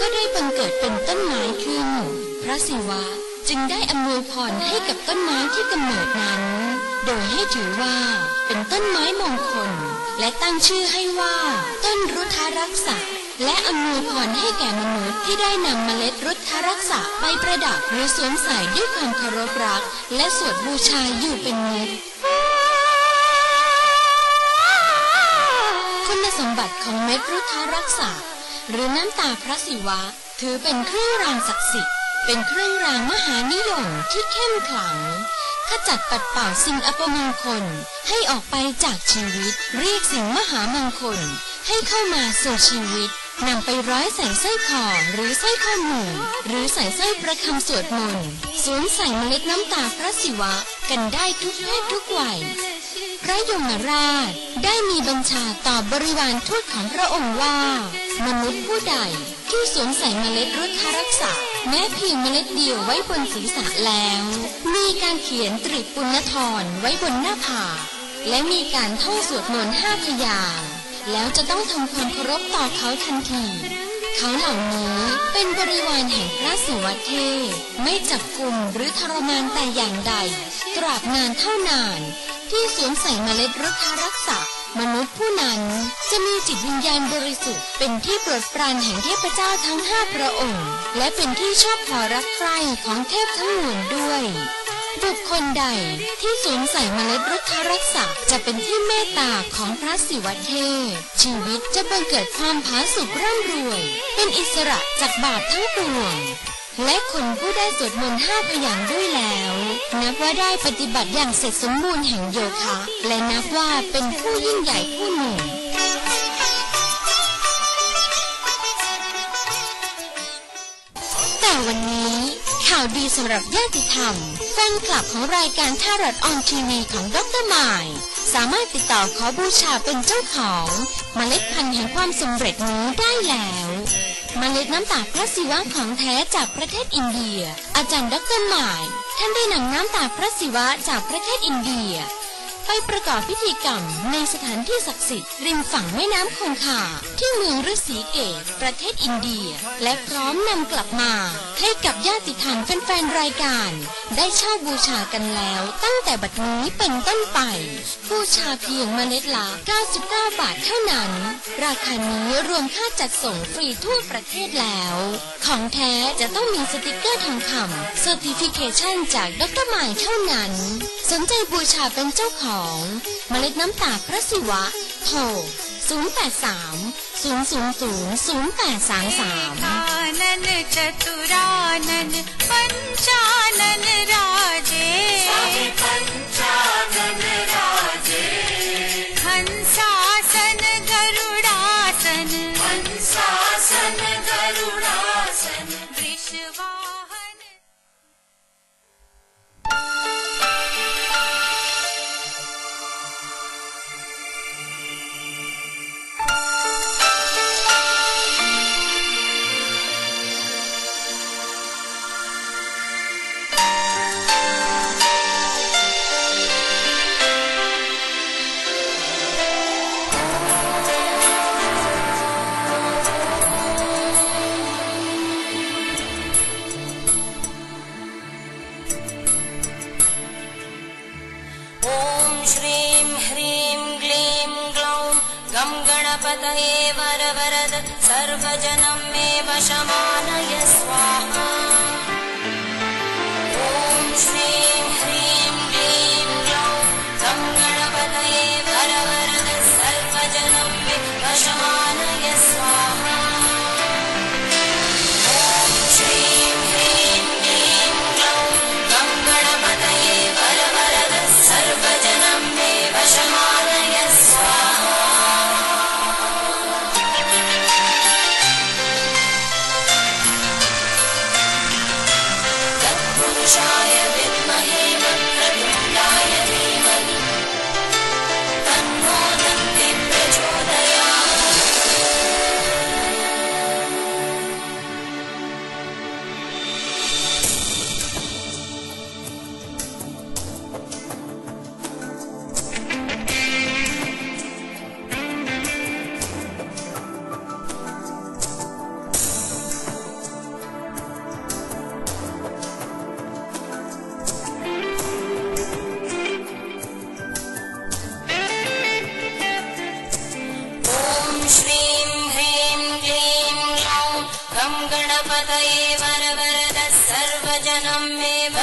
ก็ได้บังเกิดเป็นต้นไม้ขึ้น พระศิวะจึงได้อำนวยพรให้กับต้นไม้ที่กำเนิดนั้น โดยให้ถือว่าเป็นต้นไม้มงคล และตั้งชื่อให้ว่า ต้นรุทธารักษาและอำนวยพรให้แก่มนุษย์ที่ได้นำเมล็ดรุทธารักษาไปประดับหรือสวมใส่ด้วยความเคารพรัก และสวดบูชาอยู่เป็นนิดคุณสมบัติของเม็ดรุทธารักษา หรือน้ำตาพระศิวะ ถือเป็นเครื่องรางศักดิ์สิทธิ์ เป็นเครื่องรางมหานิยมที่เข้มขลัง ขจัดปัดเป่าสิ่งอัปมงคล ให้ออกไปจากชีวิต เรียกสิ่งมหามงคล ให้เข้ามาสู่ชีวิตนำไปร้อยใส่สร้อยคอหรือสร้อยข้อมือหรือใส่สร้อยประคำสวดมนต์สวมใส่เมล็ดน้ำตาพระศิวะกันได้ทุกเพศทุกวัย พระยมราชได้มีบัญชาต่อบริวารทูตของพระองค์ว่า มนุษย์ผู้ใดที่สวมใส่เมล็ดรุทธารักษาแม้เพียงเมล็ดเดียวไว้บนศีรษะแล้ว มีการเขียนตริปุณธรไว้บนหน้าผาและมีการท่องสวดมนต์ห้าพยางแล้วจะต้องทำความเคารพต่อเขาทันทีเขาเหล่านี้เป็นบริวารแห่งพระศิวะเทไม่จับกลุ่มหรือทรมานแต่อย่างใด ตราบนานเท่านาน ที่สวมใส่เมล็ดรุทธารักษา มนุษย์ผู้นั้นจะมีจิตวิญญาณบริสุทธิ์เป็นที่โปรดปรานแห่งเทพเจ้าทั้งห้าพระองค์ และเป็นที่ชอบพอรักใคร่ของเทพทั้งมวลด้วย บุคคลใดที่สวมใส่เมล็ดรุทธรักษาจะเป็นที่เมตตาของพระศิวเทพชีวิตจะบังเกิดความผาสุกร่ำรวย เป็นอิสระจากบาปทั้งปวง และคนผู้ได้สวดมนต์ห้าพยางด้วยแล้ว นับว่าได้ปฏิบัติอย่างเสร็จสมบูรณ์แห่งโยคะ และนับว่าเป็นผู้ยิ่งใหญ่ผู้หนึ่งแต่วันนี้ข่าวดีสำหรับญาติธรรมแฟนคลับของรายการท่ารถออนทีวีของดรมายสามารถติดต่อขอบูชาเป็นเจ้าของเมล็ดพันธุ์แห่งความสำเร็จนี้ได้แล้ว เมล็ดน้ำตาพระศิวะของแท้จากประเทศอินเดีย อาจารย์ดรหมาย ท่านได้นำน้ำตาพระศิวะจากประเทศอินเดีย ไปประกอบพิธีกรรมในสถานที่ศักดิ์สิทธิ์ริมฝั่งแม่น้ำคงคาที่เมืองฤาษีเกต ประเทศอินเดีย และพร้อมนำกลับมา ให้กับญาติธรรมแฟนๆรายการ ได้เช่าบูชากันแล้วตั้งแต่บัดนี้เป็นต้นไป บูชาเพียงเมล็ดละ 99 บาทเท่านั้น ราคานี้รวมค่าจัดส่งฟรีทั่วประเทศแล้ว ของแท้จะต้องมีสติกเกอร์ทองคำ Certification จากดรหมายเท่านั้น สนใจบูชาเป็นเจ้าของ2 เมล็ดน้ำตาลพระศิวะ โทร 083 000 0833 นจตุรานันปัญจานันราเ गणपतये वरवरद सर्वजनं मे वशमानय स्वाहा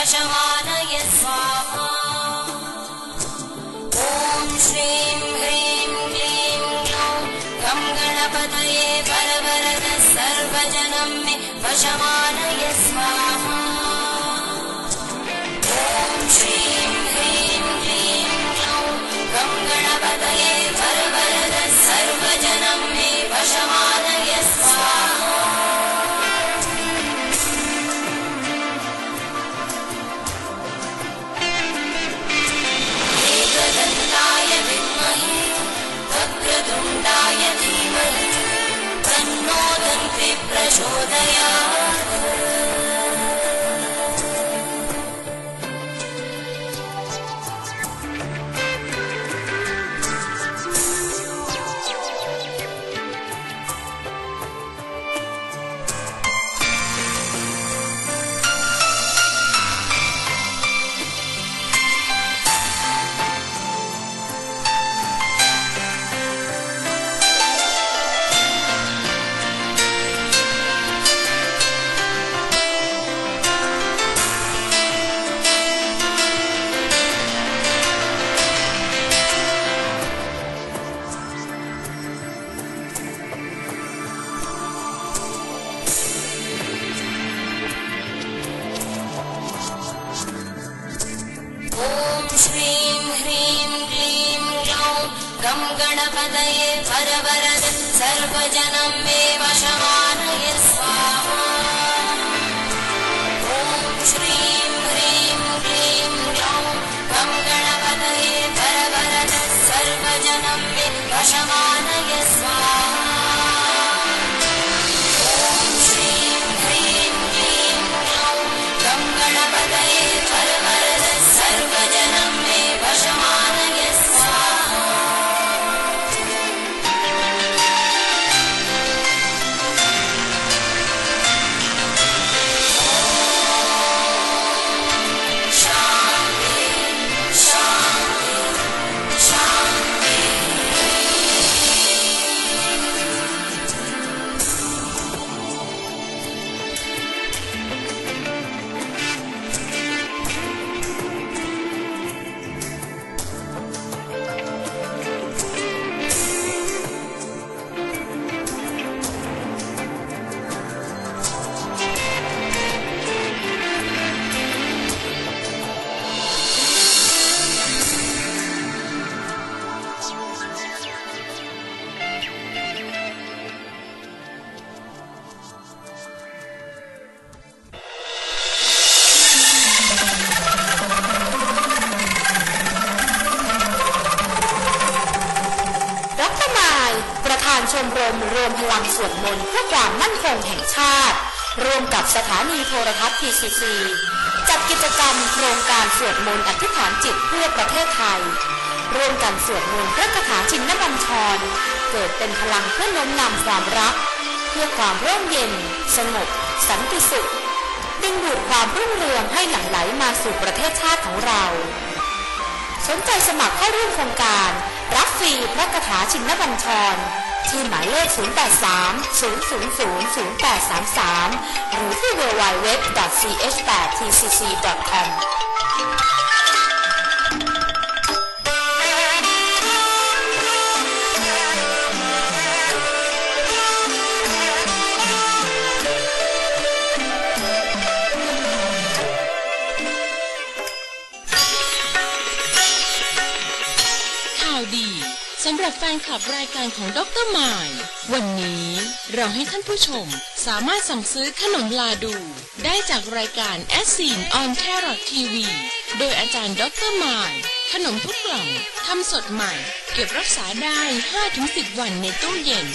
मे वशमानय स्वाहा ॐ श्रीं ह्रीं क्लीं ग्लौं गं गणपतये वरवरद सर्वजनं मे वशमानय स्वाहा ॐ श्रीं ह्रीं क्लीं ग्लौं गं गणपतये वरवरद सर्वजनं मे वशमानय 我的腰 गणपतये वरवरद सर्वजनं मे वशमानय स्वाहा। ॐ श्रीं ह्रीं क्लीं ग्लौं गं गणपतये वरवरद सर्वजनं मे वशमानय มรมรวมพลังสวดมนต์เพื่อความมั่นคงแห่งชาติ ร่วมกับสถานีโทรทัศน์ PCC จัดกิจกรรมโครงการสวดมนต์อธิษฐานจิตเพื่อประเทศไทย ร่วมกันสวดมนต์พระคาถาชินนบัญชร เกิดเป็นพลังเพื่อน้มนำความรัก เพื่อความร่มเย็น สงบ สันติสุขดึงดูดความรุ่งเรืองให้หลั่งไหลมาสู่ประเทศชาติของเรา สนใจสมัครเข้าร่วมโครงการ รับฟรีพระคาถาชินบัญชร ที่หมายเลข 083 000 0833 หรือที่ www.ch8tcc.com ข่าวดี สำหรับแฟนคลับรายการของดรมาย วันนี้เราให้ท่านผู้ชมสามารถสั่งซื้อขนมลาดู ได้จากรายการแอสซีนออนแครอททีวีโดยอาจารย์ดรมาย ขนมทุกกล่องทำสดใหม่ เก็บรักษาได้ 5-10 วันในตู้เย็น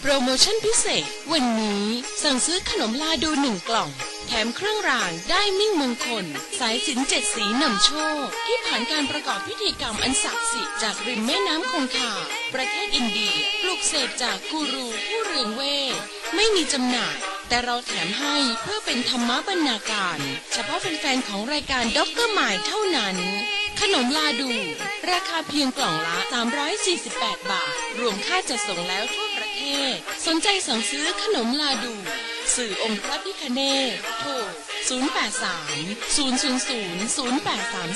โปรโมชั่นพิเศษ วันนี้สั่งซื้อขนมลาดูหนึ่งกล่อง แถมเครื่องรางได้มิ่งมงคล สายสินเจ็ดสีนำโชค ที่ผ่านการประกอบพิธีกรรมอันศักดิ์สิทธิ์จากริมแม่น้ำคงคา ประเทศอินเดีย ปลูกเสกจากกูรูผู้เรืองเวทไม่มีจำหน่าย แต่เราแถมให้เพื่อเป็นธรรมบรรณาการ เฉพาะแฟนๆของรายการด็อกเตอร์หมายเท่านั้น ขนมลาดู ราคาเพียงกล่องละ 348 บาท รวมค่าจัดส่งแล้วทั่วประเทศ สนใจสั่งซื้อขนมลาดู สื่อองค์พระพิคเนตโทร083 000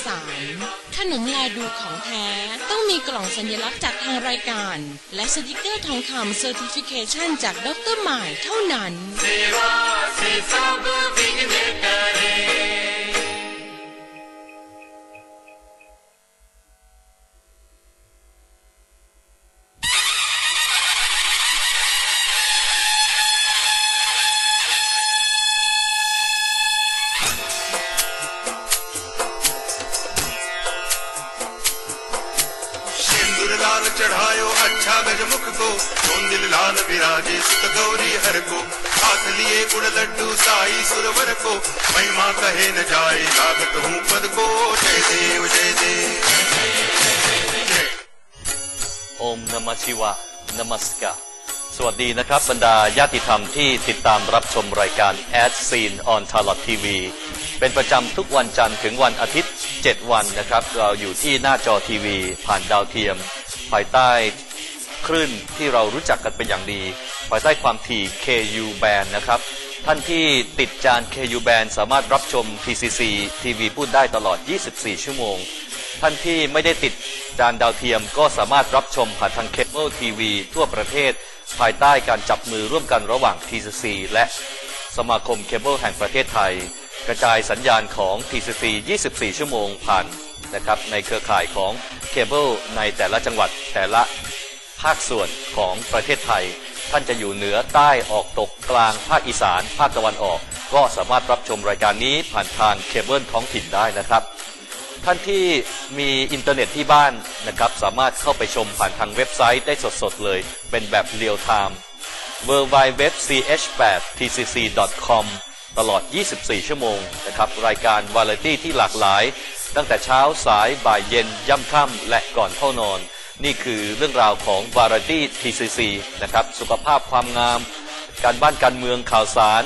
0833 ขนมลาดูของแท้ ต้องมีกล่องสัญลักษณ์จากทางรายการ และสติกเกอร์ทองคำเซอร์ติฟิเคชันจากดรหมายเท่านั้น लाल विराजे सुत गौरी हर को हाथ लिए गुड़ लड्डू साई सुरवर को महिमा कहे न जाए लागत हूँ पद को जय देव जय देव जय องค์นมชิวะนมัสกาสวัสดีนะครับ บรรดาญาติธรรมที่ติดตามรับชมรายการ Ad Scene on t a l o t TV เป็นประจำทุกวันจันทร์ถึงวันอาทิตย์ 7 วันนะครับ เราอยู่ที่หน้าจอทีวี ผ่านดาวเทียม ภายใต้ คลื่นที่เรารู้จักกันเป็นอย่างดี ภายใต้ความถี่ KU band นะครับ ท่านที่ติดจาน KU band สามารถรับชม TCC ทีวีพูดได้ตลอด 24 ชั่วโมง ท่านที่ไม่ได้ติดจานดาวเทียมก็สามารถรับชมผ่านทางเคเบิลทีวีทั่วประเทศ ภายใต้การจับมือร่วมกันระหว่าง TCC และสมาคมเคเบิลแห่งประเทศไทย กระจายสัญญาณของ TCC 24 ชั่วโมงผ่านนะครับในเครือข่ายของเคเบิลในแต่ละจังหวัดแต่ละ ภาคส่วนของประเทศไทย ท่านจะอยู่เหนือใต้ออกตกกลางภาคอีสาน ภาคตะวันออก ก็สามารถรับชมรายการนี้ผ่านทางเคเบิลท้องถิ่นได้นะครับ ท่านที่มีอินเทอร์เน็ตที่บ้านนะครับสามารถเข้าไปชมผ่านทางเว็บไซต์ได้สดๆเลย เป็นแบบเรียลไทม์ w w w ch 8 tcc com ตลอด 24 ชั่วโมงนะครับรายการวาไรตี้ที่หลากหลาย ตั้งแต่เช้าสายบ่ายเย็นย่ำค่ำและก่อนเข้านอน นี่คือเรื่องราวของวาไรตี้ TCC นะครับ สุขภาพความงาม การบ้านการเมืองข่าวสาร